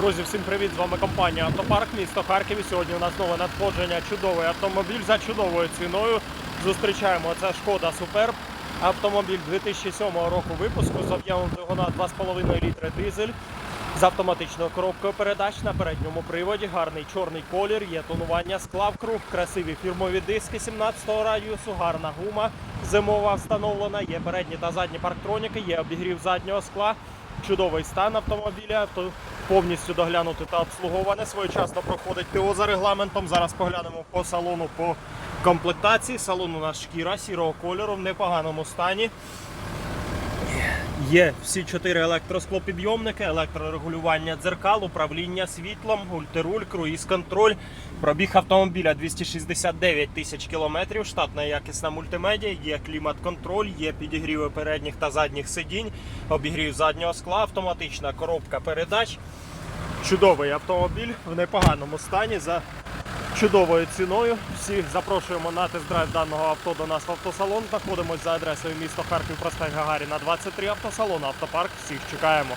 Друзі, всім привіт! З вами компанія Автопарк, місто Харків. Сьогодні у нас нове надходження. Чудовий автомобіль за чудовою ціною. Зустрічаємо це Шкода Суперб. Автомобіль 2007 року випуску з об'ємом двигуна 2,5 літри дизель з автоматичною коробкою передач на передньому приводі. Гарний чорний колір, є тонування скла круг, красиві фірмові диски 17-го радіусу, гарна гума зимова встановлена. Є передні та задні парктроніки, є обігрів заднього скла. Чудовий стан автомобіля, авто повністю доглянути та обслуговане. Своєчасно проходить ТО за регламентом. Зараз поглянемо по салону по комплектації. Салон у нас шкіра сірого кольору в непоганому стані. Є всі чотири електросклопідйомники, електрорегулювання дзеркал, управління світлом, мультируль, круїз-контроль. Пробіг автомобіля 269 тисяч кілометрів, штатна якісна мультимедіа, є клімат-контроль, є підігріви передніх та задніх сидінь, обігрів заднього скла, автоматична коробка передач. Чудовий автомобіль в непоганому стані за чудовою ціною. Всіх запрошуємо на тест-драйв даного авто до нас в автосалон. Знаходимось за адресою місто Харків, проспект Гагаріна, 23 автосалон, автопарк. Всіх чекаємо.